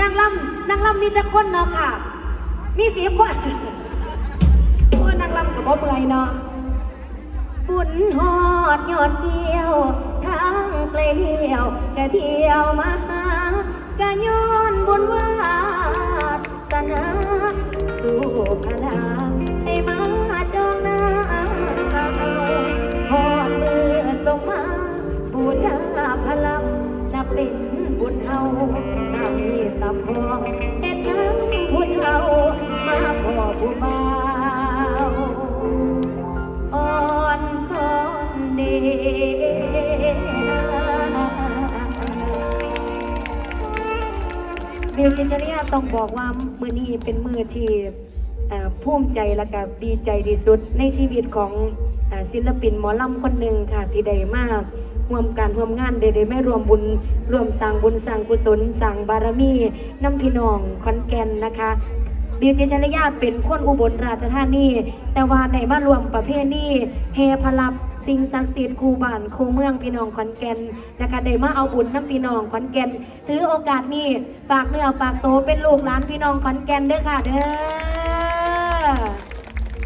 นางลำนางลำมีจะคนเนาะค่ะ มีสีคนโอ้นางลำกับบ่เมื่อยเนาะบุญหอดยอดเกี่ยวทางไกลเดียวกะเที่ยวมาหากะย้อนบุญวาสนาสู่พลังให้มาจองหน้าหอดมือส่งมา บูชาพลังนับเป็นบุญเฮา ตับพองเอ็ดน้ำผู้เฒ่ามาพ่อผู้บ่าวอ่อนสอนเดบิวจินชริยาต้องบอกว่ามือนี้เป็นมือที่เอ่อภูมิใจและก็ดีใจที่สุดในชีวิตของอศิลปินหมอลำคนหนึ่งค่ะที่ได้มาก ร่วมการร่วมงานได้ได้ไม่รวมบุญรวมสร้างบุญสร้างกุศลสร้างบารมีน้ำพี่น้องคอนแกนนะคะบิวจินชลยาเป็นคนอุบลราชธานีแต่ว่าในมารวมประเพณีเฮพลับสิ่งศักดิ์สิทธิ์คูบ้านคูเมืองพี่น้องขอนแก่นนะคะได้มาเอาบุญน้ำพี่น้องขอนแก่นถือโอกาสนี้ฝากเนื้อฝากตัวเป็นลูกหลานพี่น้องขอนแก่นเด้อค่ะเด้อ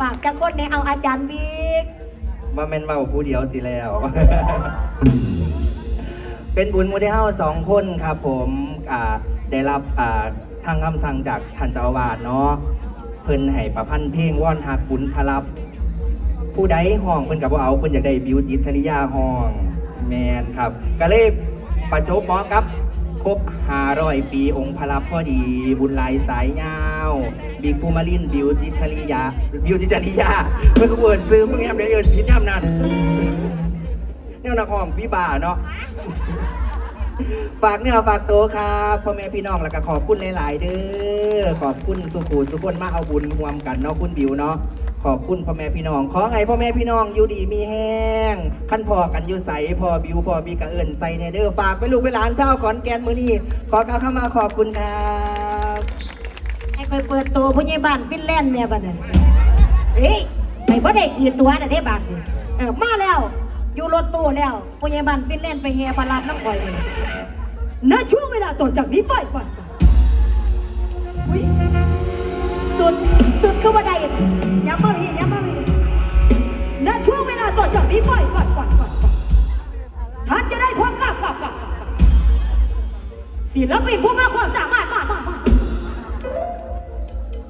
ฝากจักคนในเอาอาจารย์บิ๊ก ว่าแม่นเมาผู้เดียวสิแล้ว เป็นบุญหมูที่เฮาสองคนครับผมอ่าได้รับอ่าทางคำสั่งจากท่านเจ้าอาวาสเนาะเพิ่นให้ประพันธ์เพลงว่อนหักบุญพลับ ผู้ใดห้องเพิ่นกับว่าเอาเพิ่นอยากได้บิวจิตชริยาห้องแมนครับก็เลยประจบเหมอกับ ครบ500ปีองค์พลับพอดี บุญหลายสายยาวบิ๊กภูมาลินบิวจิตชริยา บิวจิตชริยาเพิ่นก็เวิร์นซื้อมึงแอมได้เอิ้นผิดแอมนั่นเนี่ยนักห้องพี่บ่าเนาะฝากเนื้อฝากตัวครับพ่อแม่พี่น้องแล้วก็ขอบคุณหลาย ๆ เด้อขอบคุณสุขูสุขคนมาเอาบุญรวมกันเนาะคุณบิวเนาะ ขอบคุณพ่อแม่พี่น้อง ขอให้พ่อแม่พี่น้องอยู่ดีมีแห้งขั้นพอกันอยู่ใสพ่อบิวพ่อบีกะเอิญใส่เนเด้อฝากไปลูกไปหลานเจ้าขอนแก่นมือนี้ขอกล่าวเข้ามาขอบคุณครับให้คอยเปิดตัวผู้ใหญ่บ้านฟินแลนด์เนี่ยบัดนี้เฮ้ยไอ้บ่ได้ขีดตัวน่ะได้บาทนี่เออมาแล้ว อยู่รถตู้แล้วผู้ใหญ่บ้านฟินแลนด์ไปเฮียพลาบน้ำข่อยนี่ณช่วงเวลาต่อจากนี้ไปไปไปอุ๊ย สุดเข้ามาได้ย้ำมาพี่ย้ำมาพี่ณช่วงเวลาต่อจากนี้ไปไปไปไปไปท่านจะได้พบกับกับกับกับกับศิลปินผู้มากความสามารถมากมากมาก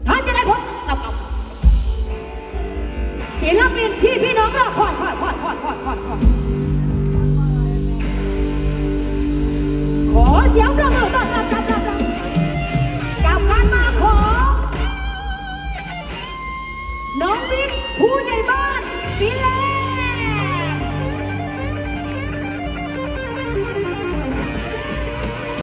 ท่านจะได้พบกับกับศิลปินที่พี่น้องรอคอยคอยคอยคอยคอยคอยคอยขอเสียงประมือต้อนรับ